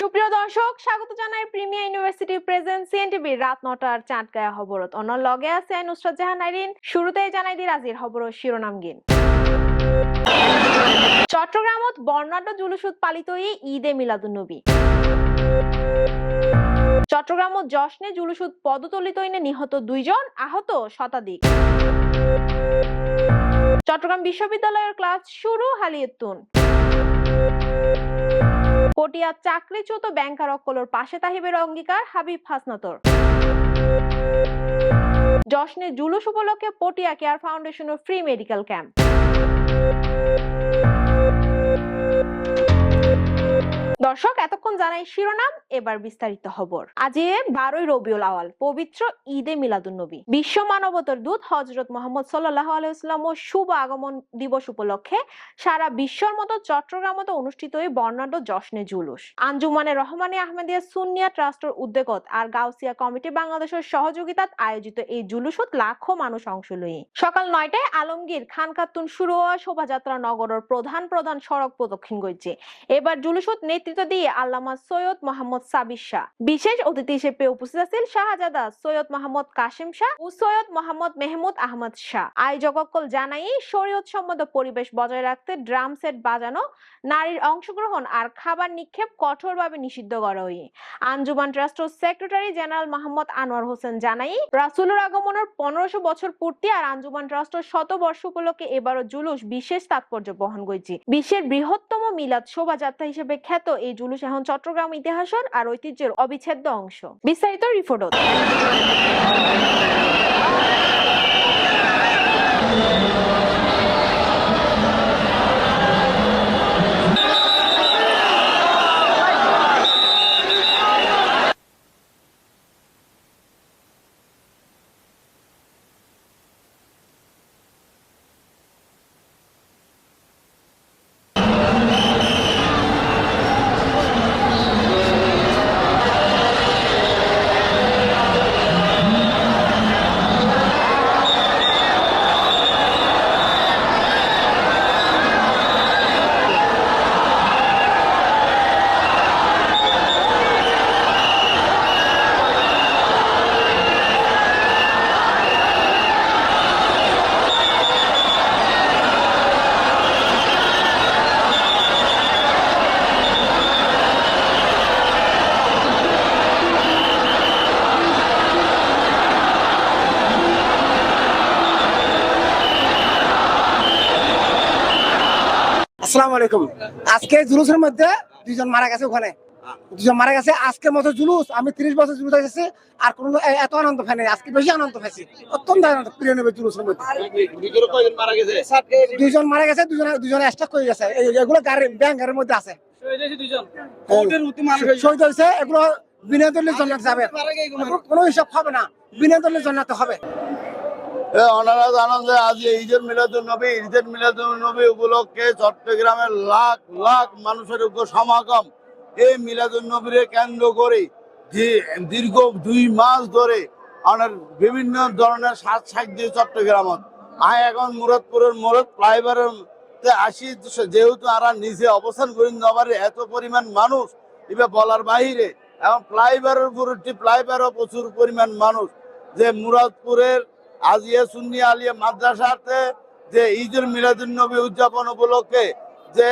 সুপ্রিয় দর্শক, স্বাগত জানাই প্রিমিয়ার ইউনিভার্সিটি প্রেজেন্ট সিএনটিভি রাত নটার চাঁদগায়া খবরত অন্য লগে আছে নুসরাত জাহান আইরিন শুরুতেই জানাই দি রাজির খবর শিরোনাম গিন। চট্টগ্রামত বর্ণাঢ্য জুলুসুত পালিত ঈদে মিলাদুন্নবী। চট্টগ্রামত জশ্নে জুলুসুত পদতলিত ইনে নিহত দুইজন আহত শতাধিক। চট্টগ্রাম বিশ্ববিদ্যালয়ের ক্লাস শুরু হালিয়েতুন পটিয়া চাকরিচ্যুত ব্যাংকার অক্কলর পাশে তাহিবের অঙ্গীকার হাবিব হাসনাতর। জশ্নে জুলুস উপলক্ষে পটিয়া কেয়ার ফাউন্ডেশনের ফ্রি মেডিকেল ক্যাম্প দর্শক, এতক্ষণ জানাই শিরোনাম, এবার বিস্তারিত খবর। আজকে বারোই রবিউল আওয়াল, পবিত্র ঈদে মিলাদুন্নবী। বিশ্ব মানবতার দূত হজরত মোহাম্মদ সাল্লাহ আলাইসলাম ও শুভ আগমন দিবস উপলক্ষে সারা বিশ্বর মতো চট্টগ্রামত অনুষ্ঠিত এই বর্ণাঢ্য জশ্নে জুলুস। আঞ্জুমানে রহমানী আহমেদিয়া সুনিয়া ট্রাস্টের উদ্যোগত আর গাউসিয়া কমিটি বাংলাদেশের সহযোগিতাত আয়োজিত এই জুলুসত লাখো মানুষ অংশ লই সকাল নয়টায় আলমগীর, খান খাতুন শুরু হওয়া শোভাযাত্রা নগরের প্রধান প্রধান সড়ক প্রদক্ষিণ করছে। এবার জুলুসত নেতৃত্ব দিয়ে আল্লামা সৈয়দ মোহাম্মদ সাবির শাহ। বিশেষ অতিথি হিসেবে উপস্থিত আছেন শাহজাদা সৈয়দ মোহাম্মদ কাশিম শাহ ও সৈয়দ মোহাম্মদ মেহমুদ আহমদ শাহ। আয়োজককল জানাই শরীয়ত সম্মত পরিবেশ বজায় রাখতে ড্রাম সেট বাজানো, নারীর অংশগ্রহণ আর খাবার নিক্ষেপ কঠোরভাবে নিষিদ্ধ করা হয় আঞ্জুমান ট্রাস্টের সেক্রেটারি জেনারেল মোহাম্মদ আনোয়ার হোসেন জানাই, রাসুলের আগমনের পনেরোশো বছর পূর্তি আর আঞ্জুমান ট্রাস্টের শতবর্ষ উপলক্ষে এবারও জুলুস বিশেষ তাৎপর্য বহন করেছে। বিশ্বের বৃহত্তম মিলাদ শোভাযাত্রা হিসেবে খ্যাত এই জুলুস এখন চট্টগ্রাম ইতিহাসের আর ঐতিহ্যের অবিচ্ছেদ্য অংশ। বিস্তারিত রিপোর্ট আলাইকুম। আজকে জুলুসের মধ্যে দুজন মারা গেছে ওখানে। দুজন মারা গেছে। আজকের মতো জুলুস আমি তিরিশ বছর জুলুস এসেছি আর কোনো এত আনন্দ পাইনি আজকে বেশি আনন্দ পাইছি। অত্যন্ত আনন্দ প্রিয় নেবে জুলুসের মধ্যে। কয়জন মারা গেছে? দুইজন মারা দুজনে দুজনে স্ট্রাক করে গেছে? এগুলো গাড়ি ব্যাংক গাড়ির মধ্যে আছে। শহীদ হয়েছে এগুলো বিনোদনের জন্য যাবে। কোনো হিসাব হবে না। বিনোদনের জন্য হবে। ওনারা জানান যে আজ ঈদের মিলাদুল নবী, ঈদের মিলাদুল নবী উপলক্ষে চট্টগ্রামের লাখ লাখ মানুষের উপর সমাগম। এই মিলাদুল নবীরে কেন্দ্র করে যে দীর্ঘ দুই মাস ধরে আমার বিভিন্ন ধরনের সাজ সাজ্য চট্টগ্রামত। আয় এখন মুরাদপুরের মুরাদ ফ্লাইওভারের আসি যেহেতু আর নিজে অবস্থান করি নবারে এত পরিমাণ মানুষ, এবার বলার বাহিরে এবং ফ্লাইওভারের উপর ফ্লাইওভারও প্রচুর পরিমাণ মানুষ। যে মুরাদপুরের আজিয়া সুন্নি আলিয়া মাদ্রাসাতে যে ঈদুল মিলাদুল নবী উদযাপন উপলক্ষে যে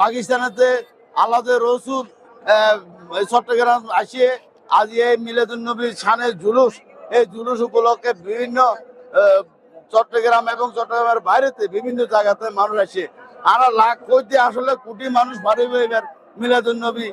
পাকিস্তানেতে আলাদা রসুল চট্টগ্রাম আসিয়ে আজ এই মিলাদুল নবীর সানে জুলুস, এই জুলুস উপলক্ষে বিভিন্ন চট্টগ্রাম এবং চট্টগ্রামের বাইরেতে বিভিন্ন জায়গাতে মানুষ আসে। আর লাখ কইতে আসলে কোটি মানুষ এবার মিলাদুল নবী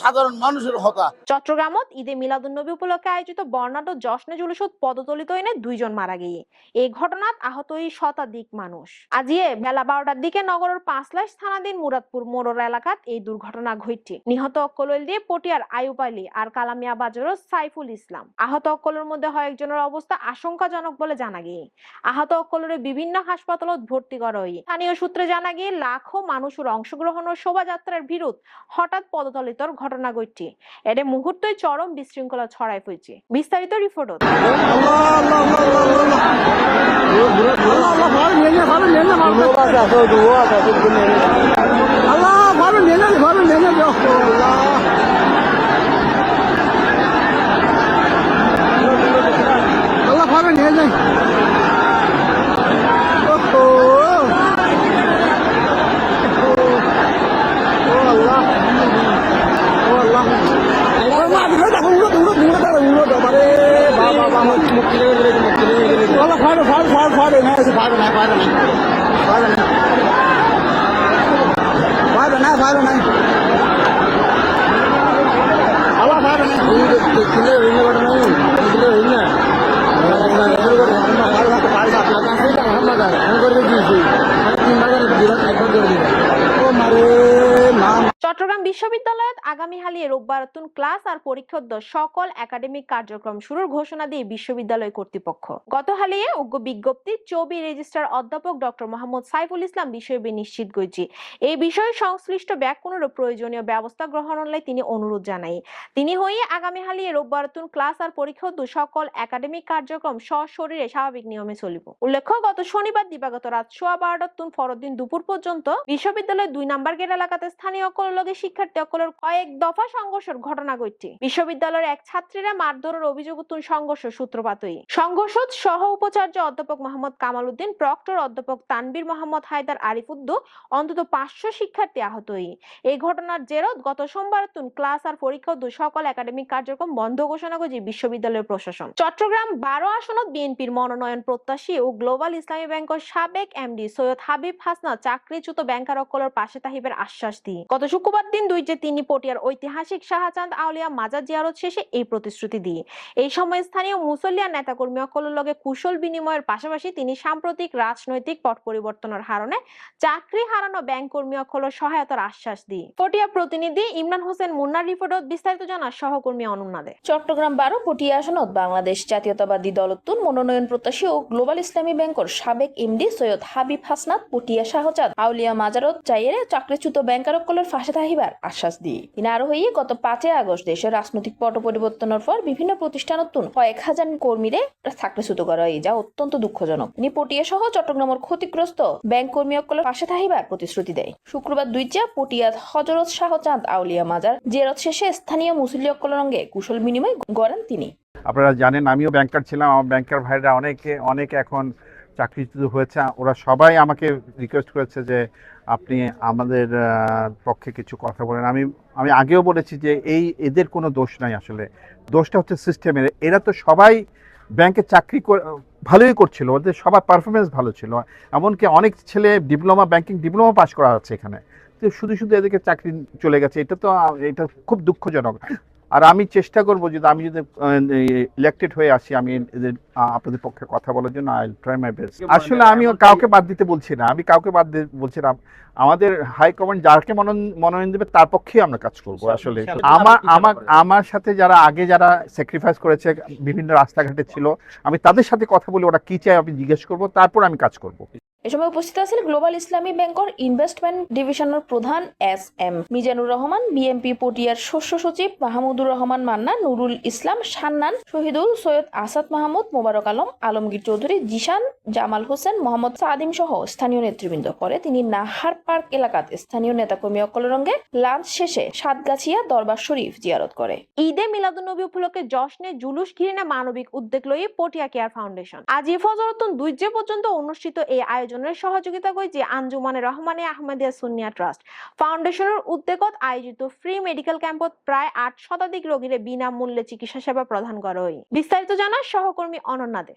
সাধারণ মানুষের হতা। চট্টগ্রামত ঈদে মিলাদুন্নবী উপলক্ষে আয়োজিত বর্ণাঢ্য জশ্নে জুলুসত পদতলিত এনে দুইজন মারা গিয়ে। এই ঘটনাত আহত এই শতাধিক মানুষ। আজিয়ে বেলা বারোটার দিকে নগরের পাঁচলাইশ থানাধীন মুরাদপুর মোড়র এলাকাত এই দুর্ঘটনা ঘটছে। নিহত অক্কলল দিয়ে পটিয়ার আয়ুব আলী আর কালামিয়া বাজারও সাইফুল ইসলাম। আহত অক্কলের মধ্যে হয় একজনের অবস্থা আশঙ্কাজনক বলে জানা গিয়ে। আহত অক্কলরে বিভিন্ন হাসপাতালত ভর্তি করা হয় স্থানীয় সূত্রে জানা গিয়ে লাখো মানুষের অংশগ্রহণ ও শোভাযাত্রার বিরুদ্ধ হঠাৎ ভেতর ঘটনা ঘটছে। এডে মুহূর্তে চরম বিশৃঙ্খলা ছড়ায় পড়ছে। বিস্তারিত রিপোর্ট আল্লাহ फाड़ो फाड़ो फाड़ो फाड़ो ना ऐसे फाड़ो ना फाड़ो ना फाड़ो ना फाड़ो ना फाड़ो ना అలా ఫాడు కింద వెళ్ళి కూడా కింద వెళ్ళి ఎదురు కూడా అనుకోరు చూసి మరి বিশ্ববিদ্যালয়ত আগামী হালিয়ে রোববার নতুন ক্লাস আর পরীক্ষাদ্য সকল একাডেমিক কার্যক্রম শুরুর ঘোষণা দিয়ে বিশ্ববিদ্যালয় কর্তৃপক্ষ। গত হালিয়ে উগ্র বিজ্ঞপ্তি চবি রেজিস্ট্রার অধ্যাপক ডক্টর মোহাম্মদ সাইফুল ইসলাম বিষয়ে নিশ্চিত করেছি। এই বিষয়ে সংশ্লিষ্ট ব্যাকুণের প্রয়োজনীয় ব্যবস্থা গ্রহণের তিনি অনুরোধ জানাই। তিনি হয়ে আগামী হালিয়ে রোববার নতুন ক্লাস আর পরীক্ষাদ্য সকল একাডেমিক কার্যক্রম সশরীরে স্বাভাবিক নিয়মে চলিব। উল্লেখ্য, গত শনিবার দিবাগত রাত সোয়া বারোটার তুন পরদিন দুপুর পর্যন্ত বিশ্ববিদ্যালয়ের দুই নাম্বার গেট এলাকাতে স্থানীয় অকলের লগে শিক্ষার্থী অকলের কয়েক দফা সংঘর্ষের ঘটনা ঘটছে। বিশ্ববিদ্যালয়ের এক ছাত্রীরা মারধরের অভিযোগ উত্তন সংঘর্ষ সূত্রপাত হই সংঘর্ষ সহ উপাচার্য অধ্যাপক মোহাম্মদ কামাল উদ্দিন প্রক্টর অধ্যাপক তানবীর মোহাম্মদ হায়দার আরিফুদ্দু অন্তত পাঁচশো শিক্ষার্থী আহত হই এই ঘটনার জেরত গত সোমবার তুন ক্লাস আর পরীক্ষা দু সকল একাডেমিক কার্যক্রম বন্ধ ঘোষণা করেছে বিশ্ববিদ্যালয়ের প্রশাসন। চট্টগ্রাম বারো আসনত বিএনপির মনোনয়ন প্রত্যাশী ও গ্লোবাল ইসলামী ব্যাংকের সাবেক এমডি সৈয়দ হাবিব হাসনা চাকরিচ্যুত ব্যাংকার অকলের পাশে তাহিবের আশ্বাস দিয়ে গত শুক্রবার দিন দুই যে তিনি পটিয়ার ঐতিহাসিক শাহচাঁদ আউলিয়া মাজার জিয়ারত শেষে এই প্রতিশ্রুতি দিয়ে। এই সময় স্থানীয় মুসলিয়া নেতাকর্মী অকলের লগে কুশল বিনিময়ের পাশাপাশি তিনি সাম্প্রতিক রাজনৈতিক পট পরিবর্তনের হারণে চাকরি হারানো ব্যাংক কর্মী অকলের সহায়তার আশ্বাস দিয়ে। পটিয়া প্রতিনিধি ইমরান হোসেন মুন্নার রিপোর্টত বিস্তারিত জানা সহকর্মী অনন্যা দে চট্টগ্রাম বারো, পটিয়া আসনত, বাংলাদেশ জাতীয়তাবাদী দলতুন মনোনয়ন প্রত্যাশী ও গ্লোবাল ইসলামী ব্যাংকর সাবেক এমডি সৈয়দ হাবিব হাসনাত, পটিয়া শাহজাদ আউলিয়া মাজারত চাইয়েরে চাকরিচ্যুত ব্যাংকারকলের ফাঁসে থাকিবার আশ্বাস দিয়ে তিনি আরও হইয়ে গত পাঁচই আগস্ট দেশের রাজনৈতিক পট পরিবর্তনের পর বিভিন্ন প্রতিষ্ঠানতুন কয়েক হাজার কর্মীরে চাকরিচ্যুত করা হয়। যা অত্যন্ত দুঃখজনক। তিনি পটিয়া সহ চট্টগ্রামের ক্ষতিগ্রস্ত ব্যাংক কর্মীসকলের পাশে থাকিবার প্রতিশ্রুতি দেয়। শুক্রবার দুইটা পটিয়াত হজরত শাহচাঁদ আউলিয়া মাজার জেরত শেষে স্থানীয় মুসলিয়কলের সঙ্গে কুশল বিনিময় গড়েন তিনি। আপনারা জানেন, আমিও ব্যাংকার ছিলাম। আমার ব্যাংকার ভাইরা অনেকে অনেকে এখন চাকরিচ্যুত হয়েছে। ওরা সবাই আমাকে রিকোয়েস্ট করেছে যে আপনি আমাদের পক্ষে কিছু কথা বলেন। আমি আমি আগেও বলেছি যে এই এদের কোনো দোষ নাই আসলে। দোষটা হচ্ছে সিস্টেমের এরা তো সবাই ব্যাংকে চাকরি কর- ভালোই করছিল। ওদের সবার পারফরমেন্স ভালো ছিল। এমনকি অনেক ছেলে ডিপ্লোমা ব্যাংকিং ডিপ্লোমা পাস করা আছে এখানে। তো শুধু শুধু এদেরকে চাকরি চলে গেছে। এটা তো, এটা খুব দুঃখজনক। আর আমি চেষ্টা করব যদি আমি যদি ইলেক্টেড হয়ে আসি আমি এদের আপনাদের পক্ষে কথা বলার জন্য আই ট্রাই মাই বেস্ট আসলে আমি কাউকে বাদ দিতে বলছি না আমি কাউকে বাদ দিতে বলছি না আমাদের হাই কমান্ড যাকে মনোনয়ন মনোনয়ন দেবে তার পক্ষেই আমরা কাজ করব আসলে। আমার আমার আমার সাথে যারা আগে যারা স্যাক্রিফাইস করেছে বিভিন্ন রাস্তাঘাটে ছিল আমি তাদের সাথে কথা বলে ওরা কি চায় আমি জিজ্ঞেস করব তারপর আমি কাজ করব। এ সময় উপস্থিত আছেন গ্লোবাল ইসলামী ব্যাংকর ইনভেস্টমেন্ট ডিভিশনের প্রধান S M Mizanur Rahman BMP পটিয়ার শস্য সচিব মাহমুদুর রহমান মান্না, নুরুল ইসলাম সান্নান, শহীদুল সৈয়দ আসাদ মাহমুদ, মোবারক আলম, আলমগীর চৌধুরী, জিশান জামাল হোসেন, মোহাম্মদ সাদিম সহ স্থানীয় নেতৃবৃন্দ। পরে তিনি নাহার পার্ক এলাকাত স্থানীয় নেতাকর্মী অকলের রঙ্গে লাঞ্চ শেষে সাতগাছিয়া দরবার শরীফ জিয়ারত করে। ঈদে মিলাদুন্নবী উপলক্ষে যশ্নে জুলুস ঘিরে না মানবিক উদ্যোগ লই পটিয়া কেয়ার ফাউন্ডেশন। আজ ফজরতুন দুই যে পর্যন্ত অনুষ্ঠিত এই আয়োজনের সহযোগিতা করেছে আঞ্জুমানে রহমানে আহমেদিয়া সুনিয়া ট্রাস্ট। ফাউন্ডেশনের উদ্যোগত আয়োজিত ফ্রি মেডিকেল ক্যাম্পত প্রায় আট শতাধিক রোগীর বিনামূল্যে চিকিৎসা সেবা প্রদান করা হয় বিস্তারিত জানার সহকর্মী অনন্যা দে।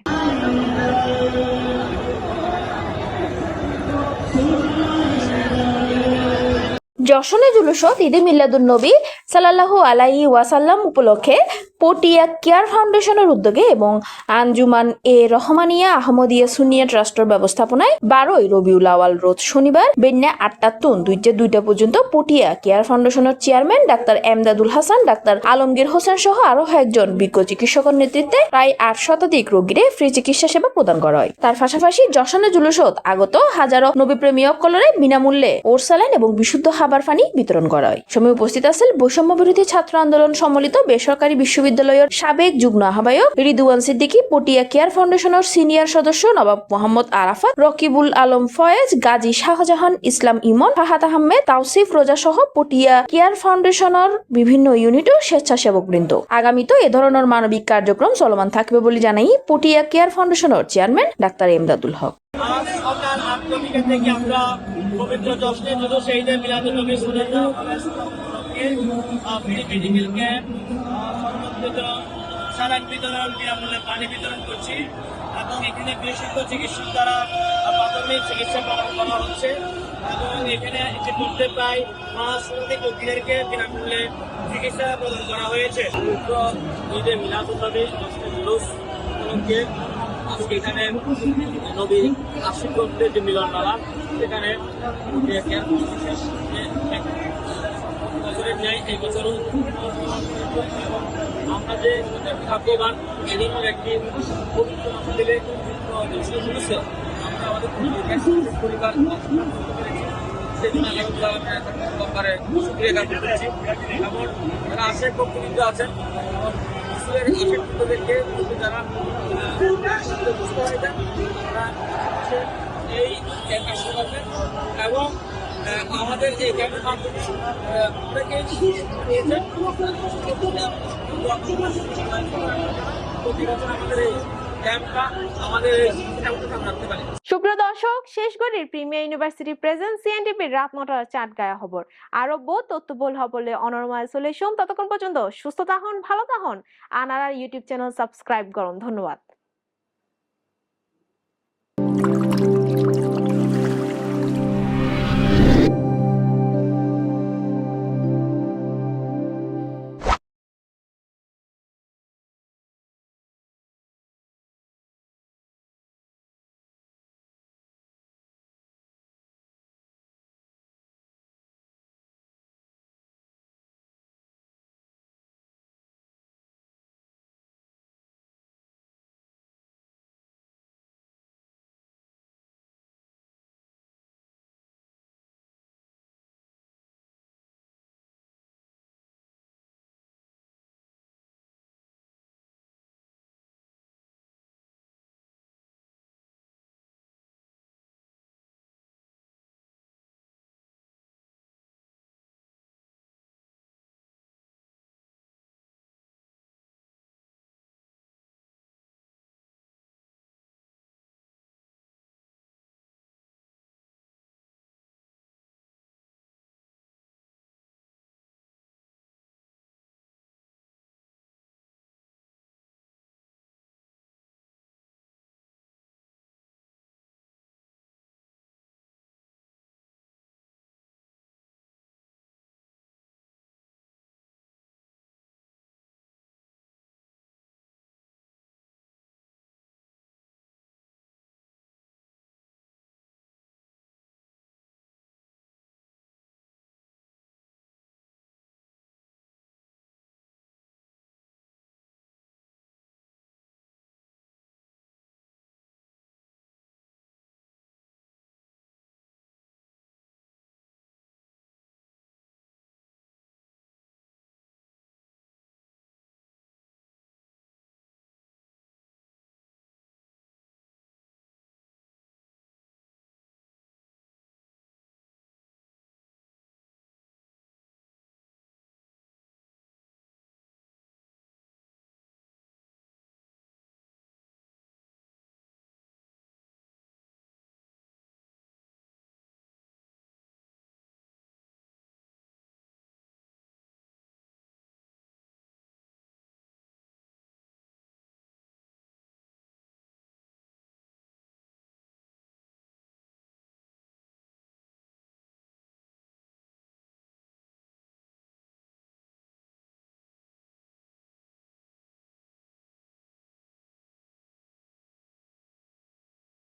যশনে জুলুসত ঈদে মিল্লাদুল নবী সাল্লাল্লাহু আলাইহি ওয়াসাল্লাম উপলক্ষে পটিয়া কেয়ার ফাউন্ডেশনের উদ্যোগে এবং আঞ্জুমান এ রহমানিয়া আহমদিয়া সুনিয়া ট্রাস্টের ব্যবস্থাপনায় বারোই রবিউল আওয়াল রোজ শনিবার, বেন্যা আটটা তুন, দুইটা দুইটা পর্যন্ত পটিয়া কেয়ার ফাউন্ডেশনের chairman doctor Emdadul Hasan, doctor Alamgir Hossain সহ আরও একজন বিজ্ঞ চিকিৎসকের নেতৃত্বে প্রায় আট শতাধিক রোগীরে ফ্রি চিকিৎসা সেবা প্রদান করা হয়। তার পাশাপাশি যশনে জুলুসত আগত হাজারো নবীপ্রেমীয় অকলরে বিনামূল্যে ওরসালাইন এবং বিশুদ্ধ খাবার পানি বিতরণ করা হয়। সময় উপস্থিত আছেন বৈষম্য বিরোধী ছাত্র আন্দোলন সম্মিলিত বেসরকারি বিশ্ববিদ্যালয়ের সাবেক যুগ্ম আহ্বায়ক রিদুয়ান সিদ্দিকী, পটিয়া কেয়ার ফাউন্ডেশনের সিনিয়র সদস্য নবাব মোহাম্মদ আরাফাত, রকিবুল আলম ফয়েজ, গাজী শাহজাহান ইসলাম ইমন, ফাহাদ আহমেদ, তাওসিফ রোজা সহ পটিয়া কেয়ার ফাউন্ডেশনের বিভিন্ন ইউনিট ও স্বেচ্ছাসেবক বৃন্দ আগামীতে এ ধরনের মানবিক কার্যক্রম চলমান থাকবে বলে জানাই পটিয়া কেয়ার ফাউন্ডেশনের চেয়ারম্যান ডাক্তার এমদাদুল হক। সকাল থেকে আমরা পবিত্র জশ্নে জুলুস ঈদে মিলাদুল নবী সুন্নাহ ফ্রি মেডিকেল ক্যাম্প সালাক বিতরণ বিনামূল্যে পানি বিতরণ করছি এবং এখানে বিশেষজ্ঞ চিকিৎসক দ্বারা প্রাথমিক চিকিৎসা করা হচ্ছে। এবং এখানে ইতিমধ্যে প্রায় পাঁচ শতাধিক রোগীদেরকে বিনামূল্যে চিকিৎসা প্রদান করা হয়েছে। ঈদে মিলাদুল্নবী দশটা জুলুস উপলক্ষে এখানে নবী আশিক করতে যে মিলন মেলা, সেখানে বছরের ন্যায় এই আমরা যে ভাগ্যবান একটি পরিবার সেদিন আলহামদুলিল্লাহ ব্যাপারে সুক্রিয়া জ্ঞাপন আশেক ভক্তবৃন্দ আছেন ইসলামের আশেক ভক্তদেরকে যারা আহ, বুঝতে পারবেন তারা এই ক্যাম্পে এবং আমাদের এই ক্যাম্পের মাধ্যমে অনেকেই প্রতি বছর আমাদের এই আমাদের সুপ্রিয় দর্শক, শেষ গড়ির প্রিমিয়ার ইউনিভার্সিটি প্রেজেন্ট সিএনটিপির রাত নটার চাট গায়া খবর। আরও বহু তথ্য বল হবলে অনরমাল সলিউশন ততক্ষণ পর্যন্ত সুস্থ থাকুন, ভালো থাকুন। আনারার ইউটিউব চ্যানেল সাবস্ক্রাইব করুন। ধন্যবাদ।